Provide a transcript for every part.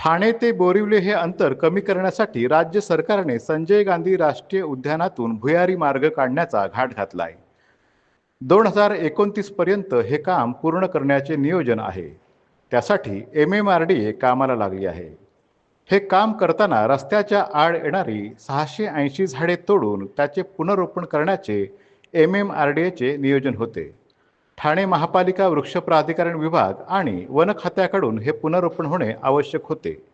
ठाणे ते बोरिवले हे अंतर कमी करण्यासाठी राज्य सरकारने संजय गांधी राष्ट्रीय उद्यानातून भुयारी मार्ग काढण्याचा घाट घातला आहे दोन हजार एकोणतीस पर्यंत हे काम पूर्ण करण्याचे नियोजन आहे. त्यासाठी M M R D A कामाला लागली आहे. हे काम करताना रस्त्याच्या आड येणारी सहाशे ऐंशी झाडे तोडून त्याचे पुनरोपण करण्याचे एम एम आर डी एचे नियोजन होते. ठाणे महापालिका वृक्ष प्राधिकरण विभाग आणि वन खात्याकडून हे पुनर्रोपण होणे आवश्यक होते.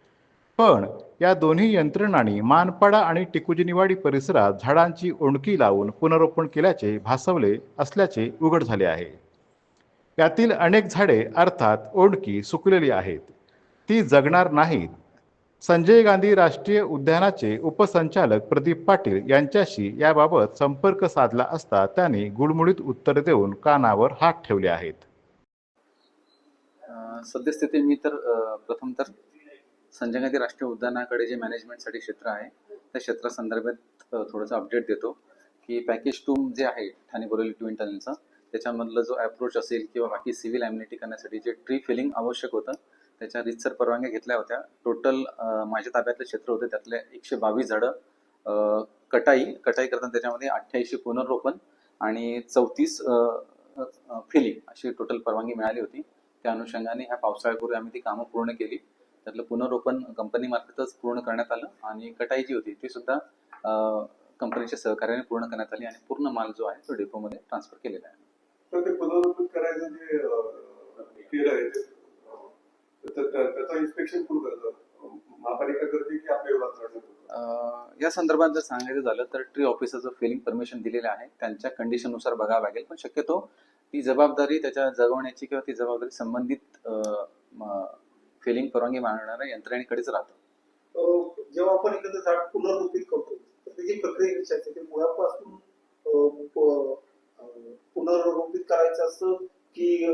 पण या दोन्ही यंत्रणांनी मानपाडा आणि टिकुजिनीवाडी परिसरात झाडांची ओंडकी लावून पुनर्रोपण केल्याचे भासवले असल्याचे उघड झाले आहे. यातील अनेक झाडे अर्थात ओंडकी सुकलेली आहेत. ती जगणार नाहीत. संजय गांधी राष्ट्रीय उद्यानाचे उपसंचालक प्रदीप पाटील यांच्याशी याबाबत संपर्क साधला असता त्यांनी गुळमुळीत उत्तर देऊन कानावर हात ठेवले आहेत. सद्यस्थिती मी तर प्रथम तर संजय गांधी राष्ट्रीय उद्यानाकडे जे मॅनेजमेंटसाठी क्षेत्र आहे त्या क्षेत्रासंदर्भात थोडंसं अपडेट देतो की पॅकेज टू जे आहे ठाणे बोरिवली ट्विन टनेलचं त्याच्यामधलं जो अप्रोच असेल किंवा बाकी सिव्हिल ॲम्युनिटी करण्यासाठी जे ट्री फिलिंग आवश्यक होतं त्याच्या रितसर परवानग्या घेतल्या होत्या. टोटल माझ्या ताब्यातले क्षेत्र होते त्यातले एकशे बावीस झाडं कटाई कटाई करताना त्याच्यामध्ये अठ्ठ्याऐंशी पुनर्रोपण आणि चौतीस फिलिंग अशी टोटल परवानगी मिळाली होती. त्या अनुषंगाने ह्या पावसाळ्यापूर्वी आम्ही ती कामं पूर्ण केली. त्यातलं पुनर्रोपण कंपनीमार्फतच पूर्ण करण्यात आलं आणि कटाई जी होती ती सुद्धा कंपनीच्या सहकार्याने पूर्ण करण्यात आली आणि पूर्ण माल जो आहे तो डेपोमध्ये ट्रान्सफर केलेला आहे. तर ते पुनर्रोपण करायचं जे केलं आहे ते अं, तर त्या- त्याचं इन्स्पेक्शन कोण करतं? महापालिका करते की आपल्या? अं, या संदर्भात जर सांगायचं झालं तर ट्री ऑफिसरचं फिलिंग परमिशन दिलेलं आहे. त्यांच्या कंडिशननुसार बघावं लागेल. पण शक्यतो ती जबाबदारी त्याच्या जगवण्याची किंवा ती जबाबदारी संबंधित फिलिंग परवानगी मागणाऱ्या यंत्रणेकडेच राहतं. जेव्हा आपण एखादं झाड पुनर्रोपित करतो तर त्याची प्रक्रिया कशी असते? ते मुळापासून पुनर्रोपित करायचं असतं की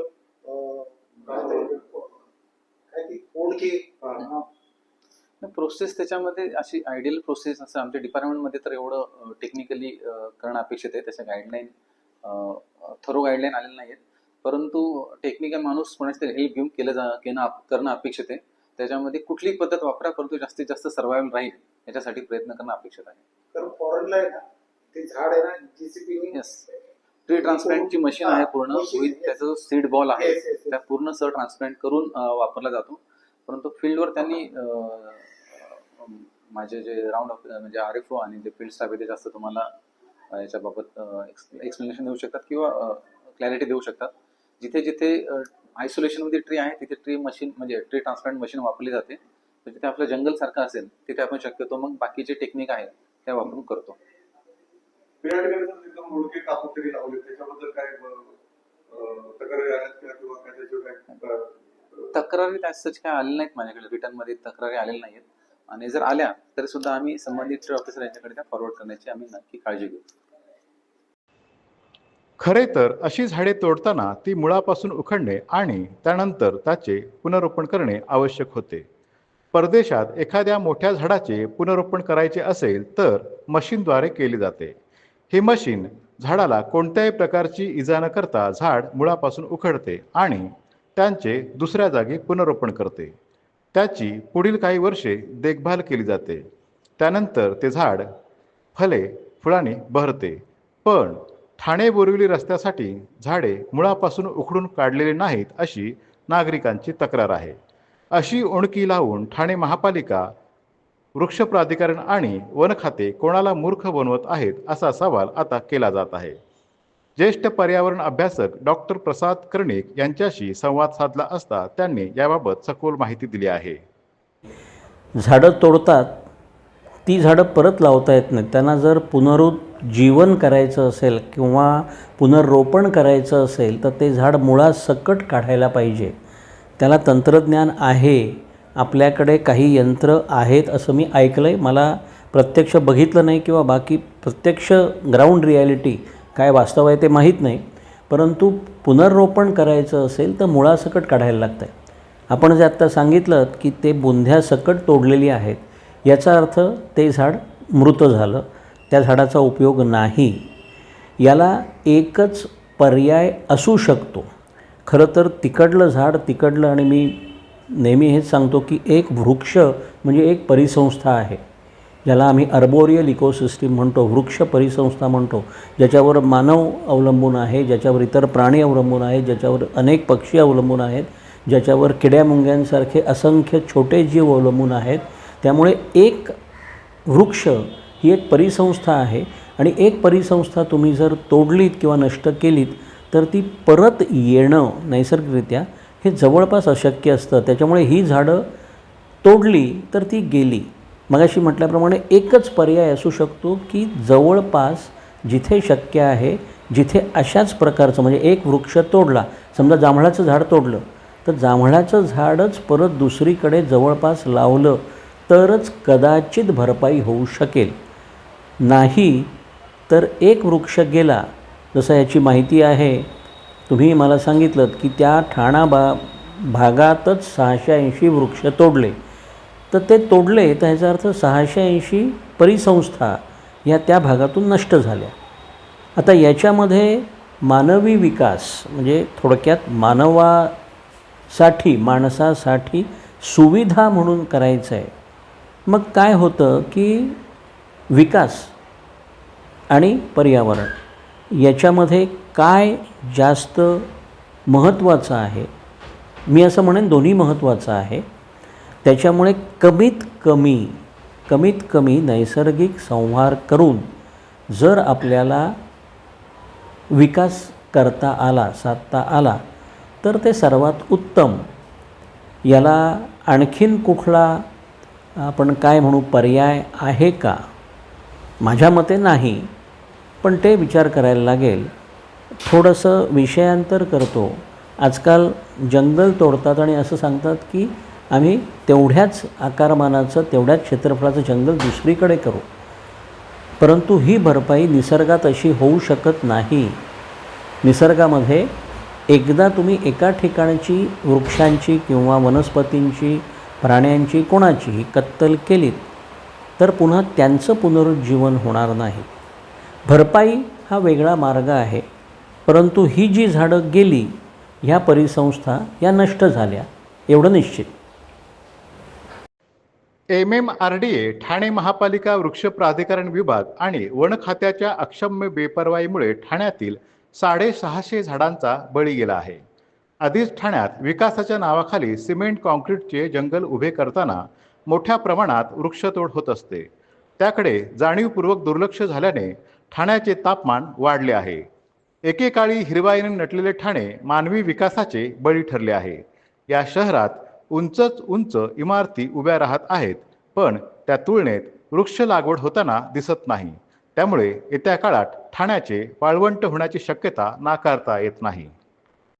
प्रोसेस त्याच्यामध्ये अशी आयडियल प्रोसेस असं आमच्या डिपार्टमेंटमध्ये तर एवढं टेक्निकली करणं अपेक्षित आहे. त्याच्या गाईडलाईन थरो गाईडलाईन आलेल्या नाहीत परंतु टेक्निकल माणूस कोणाची तरी हेल्प घेऊन केलं जा केलं करणं अपेक्षित आहे. त्याच्यामध्ये कुठली पद्धत वापरा परंतु जास्तीत जास्त सर्वायवल राहील याच्यासाठी प्रयत्न करणं अपेक्षित आहे. कारण फॉरेनला आहे ना ते झाड आहे ना जीसीपी. ट्री ट्रान्सप्लांटची मशीन आहे पूर्ण. त्याचा जो सीड बॉल आहे. त्या पूर्ण सर ट्रान्सप्लांट करून वापरला जातो. परंतु फील्डवर त्यांनी माझे जे राऊंड ऑफ म्हणजे आर एफ ओ आणि जे फील्ड स्टाफ आहे ते जास्त तुम्हाला याच्याबाबत एक्सप्लेनेशन देऊ शकतात किंवा क्लॅरिटी देऊ शकतात. जिथे जिथे आयसोलेशनमध्ये ट्री आहे तिथे ट्री मशीन म्हणजे ट्री ट्रान्सप्लांट मशीन वापरली जाते. तर जिथे आपलं जंगल सारखं असेल तिथे आपण शक्यतो मग बाकीचे टेक्निक आहेत त्या वापरून करतो. काय तक्रारी आल्यात किंवा काय आलेल्या नाहीत माझ्याकडे. रिटर्नमध्ये तक्रारी आलेल्या नाहीत आणि जर आल्या तरी सुद्धा आम्ही संबंधित ऑफिसर यांच्याकडे त्या फॉरवर्ड करण्याची आम्ही नक्की काळजी घेऊ. खरे तर अशी झाडे तोडताना ती मुळापासून उखडणे आणि त्यानंतर त्याचे पुनरोपण करणे आवश्यक होते. परदेशात एखाद्या मोठ्या झाडाचे पुनरोपण करायचे असेल तर मशीनद्वारे केले जाते. हे मशीन झाडाला कोणत्याही प्रकारची इजा न करता झाड मुळापासून उखडते आणि त्यांचे दुसऱ्या जागी पुनरोपण करते. त्याची पुढील काही वर्षे देखभाल केली जाते. त्यानंतर ते झाड फले फुलांनी बहरते. पण ठाणे बोरिवली रस्त्यासाठी झाडे मुळापासून उखडून काढलेले नाहीत अशी नागरिकांची तक्रार आहे. अशी ओणकी लावून ठाणे महापालिका वृक्ष प्राधिकरण आणि वन खाते कोणाला मूर्ख बनवत आहेत असा सवाल आता केला जात आहे. ज्येष्ठ पर्यावरण अभ्यासक डॉक्टर प्रसाद कर्णिक यांच्याशी संवाद साधला असता त्यांनी याबाबत सखोल माहिती दिली आहे. झाडं तोडतात ती झाडं परत लावता येत नाहीत. त्यांना जर पुनरुज्जीवन करायचं असेल किंवा पुनर्रोपण करायचं असेल तर ते झाड मुळासकट काढायला पाहिजे. त्याला तंत्रज्ञान आहे आपल्याकडे काही यंत्र आहेत असं मी ऐकलं आहे मला प्रत्यक्ष बघितलं नाही किंवा बाकी प्रत्यक्ष ग्राउंड रियालिटी काय वास्तव आहे ते माहीत नाही. परंतु पुनर्रोपण करायचं असेल तर मुळासकट काढायला लागतं आहे आपण जे आत्ता सांगितलं की ते बुंध्यासकट तोडलेली आहेत याचा अर्थ ते झाड मृत झालं. त्या झाडाचा उपयोग नाही. याला एकच पर्याय असू शकतो. खरं तर तिकडलं झाड तिकडलं आणि मी नेहमी हेच सांगतो की एक वृक्ष म्हणजे एक परिसंस्था आहे. ज्याला आम्ही अर्बोरियल इकोसिस्टीम म्हणतो वृक्ष परिसंस्था म्हणतो ज्याच्यावर मानव अवलंबून आहे ज्याच्यावर इतर प्राणी अवलंबून आहेत ज्याच्यावर अनेक पक्षी अवलंबून आहेत ज्याच्यावर किड्यामुंग्यांसारखे असंख्य छोटे जीव अवलंबून आहेत त्यामुळे एक वृक्ष ही एक परिसंस्था आहे. आणि एक परिसंस्था तुम्ही जर तोडलीत किंवा नष्ट केलीत तर ती परत येणं नैसर्गिकरित्या हे जवळपास अशक्य असतं. त्याच्यामुळे ही झाडं तोडली तर ती गेली. मगाशी म्हटल्याप्रमाणे एकच पर्याय असू शकतो की जवळपास जिथे शक्य आहे जिथे अशाच प्रकारचं म्हणजे एक वृक्ष तोडला समजा जांभळाचं झाड तोडलं तर जांभळाचं झाडच परत दुसरीकडे जवळपास लावलं तरच कदाचित भरपाई होऊ शकेल. नाही तर एक वृक्ष गेला जसं याची माहिती आहे तुम्ही मला सांगितलं की त्या ठाणा बा भागातच सहाशे ऐंशी वृक्ष तोडले. तर ते तोडले तर ह्याचा अर्थ सहाशे ऐंशी परिसंस्था ह्या त्या भागातून नष्ट झाल्या. आता याच्यामध्ये मानवी विकास म्हणजे थोडक्यात मानवासाठी माणसासाठी सुविधा म्हणून करायचं आहे मग काय होतं की विकास आणि पर्यावरण याच्यामध्ये काय जास्त महत्त्वाचं आहे? मी असं म्हणेन दोन्ही महत्त्वाचं आहे. त्याच्यामुळे कमीत कमी कमीत कमी नैसर्गिक संहार करून जर आपल्याला विकास करता आला साधता आला तर ते सर्वात उत्तम. याला आणखीन कुठला आपण काय म्हणू पर्याय आहे का? माझ्या मते नाही पण ते विचार करायला लागेल. थोडंसं विषयांतर करतो. आजकाल जंगल तोडतात आणि असं सांगतात की आम्ही तेवढ्याच आकारमानाचं तेवढ्याच क्षेत्रफळाचं जंगल दुसरीकडे करू. परंतु ही भरपाई निसर्गात अशी होऊ शकत नाही. निसर्गामध्ये एकदा तुम्ही एका ठिकाणची वृक्षांची किंवा वनस्पतींची प्राण्यांची कोणाचीही कत्तल केलीत तर पुन्हा त्यांचं पुनरुज्जीवन होणार नाही. भरपाई हा वेगळा मार्ग आहे परंतु ही जी झाडं गेली ह्या परिसंस्था या नष्ट झाल्या एवढं निश्चित. M M R D A Thane महापालिका वृक्ष प्राधिकरण विभाग आणि वन खात्याच्या अक्षम्य बेपर्वाईमुळे ठाण्यातील साडेसहाशे झाडांचा बळी गेला आहे. आधीच ठाण्यात विकासाच्या नावाखाली सिमेंट कॉन्क्रीटचे जंगल उभे करताना मोठ्या प्रमाणात वृक्षतोड होत असते. त्याकडे जाणीवपूर्वक दुर्लक्ष झाल्याने ठाण्याचे तापमान वाढले आहे. एकेकाळी हिरवाईने नटलेले ठाणे मानवी विकासाचे बळी ठरले आहे. या शहरात उंचच उंच इमारती उभ्या राहत आहेत पण त्या तुलनेत वृक्ष लागवड होताना दिसत नाही. त्यामुळे येत्या काळात ठाण्याचे वाळवंट होण्याची शक्यता नाकारता येत नाही.